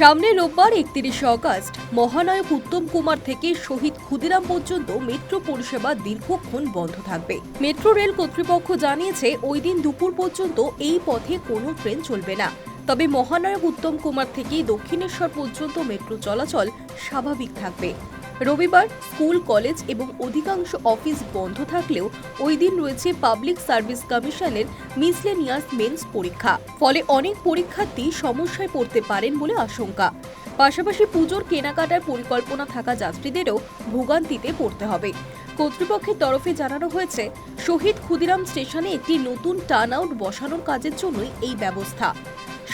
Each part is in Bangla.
সামনে রোববার একত্রিশে অগস্ট, মহানায়ক উত্তম কুমার থেকে শহীদ ক্ষুদিরাম পর্যন্ত মেট্রো পরিষেবা দীর্ঘক্ষণ বন্ধ থাকবে। মেট্রো রেল কর্তৃপক্ষ জানিয়েছে, ওই দিন দুপুর পর্যন্ত এই পথে কোনো ট্রেন চলবে না। তবে মহানায়ক উত্তম কুমার থেকে দক্ষিণেশ্বর পর্যন্ত মেট্রো চলাচল স্বাভাবিক থাকবে। রবিবার স্কুল, কলেজ এবং অধিকাংশ অফিস বন্ধ থাকলেও ওই দিন রয়েছে পাবলিক সার্ভিস কমিশনের মিসলেনিয়াস মেন্স পরীক্ষা। ফলে অনেক পরীক্ষার্থী সমস্যায় পড়তে পারেন বলে আশঙ্কা। পাশাপাশি পুজোর কেনাকাটার পরিকল্পনা থাকা যাত্রীদেরও ভোগান্তিতে পড়তে হবে। কর্তৃপক্ষের তরফে জানানো হয়েছে, শহীদ ক্ষুদিরাম স্টেশনে একটি নতুন টার্ন আউট বসানোর কাজের জন্যই এই ব্যবস্থা।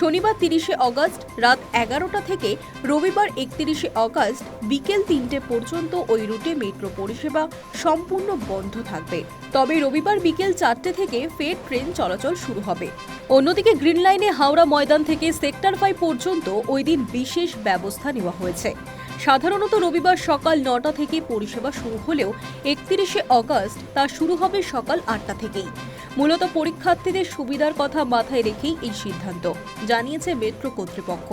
শনিবার তিরিশে অগস্ট রাত এগারোটা থেকে রবিবার একত্রিশে অগস্ট বিকেল তিনটে পর্যন্ত ওই রুটে মেট্রো পরিষেবা সম্পূর্ণ বন্ধ থাকবে। তবে রবিবার বিকেল চারটে থেকে ফের ট্রেন চলাচল শুরু হবে। অন্যদিকে গ্রিন লাইনে হাওড়া ময়দান থেকে সেক্টর ফাইভ পর্যন্ত ওই দিন বিশেষ ব্যবস্থা নেওয়া হয়েছে। সাধারণত রবিবার সকাল নটা থেকে পরিষেবা শুরু হলেও একত্রিশে অগস্ট তা শুরু হবে সকাল আটটা থেকেই। মূলত পরীক্ষার্থীদের সুবিধার কথা মাথায় রেখেই এই সিদ্ধান্ত, জানিয়েছে মেট্রো কর্তৃপক্ষ।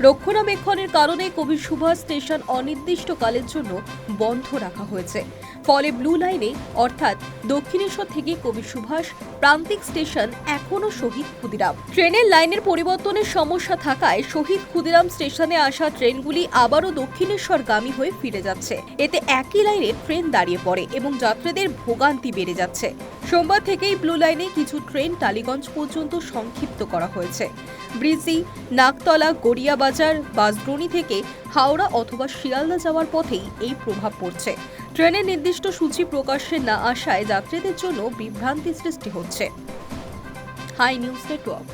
রক্ষণাবেক্ষণের কারণে কবি সুভাষ স্টেশন অনির্দিষ্টকালের জন্য বন্ধ রাখা হয়েছে। ফলে ব্লু লাইনে, অর্থাৎ দক্ষিণেশ্বর থেকে কবি সুভাষ প্রান্তিক স্টেশন এখনও শহীদ ক্ষুদিরাম। ট্রেনের লাইনের পরিবর্তনের সমস্যা থাকায় শহীদ ক্ষুদিরাম স্টেশনে আসা ট্রেনগুলি আবারও দক্ষিণেশ্বরগামী হয়ে ফিরে যাচ্ছে। এতে একই লাইনে ট্রেন দাঁড়িয়ে পড়ে এবং যাত্রীদের ভোগান্তি বেড়ে যাচ্ছে। সোমবার থেকেই ব্লু লাইনে কিছু ট্রেন টালিগঞ্জ পর্যন্ত সংক্ষিপ্ত করা হয়েছে। ব্রিজি নাকতলা গড়িয়াবাজার বাসদ্রোণী থেকে হাওড়া অথবা শিয়ালদা যাওয়ার পথেই এই প্রভাব পড়ছে। ট্রেনের নির্দিষ্ট সূচি প্রকাশ্যে না আসায় যাত্রীদের জন্য বিভ্রান্তি সৃষ্টি হচ্ছে। Hi news network.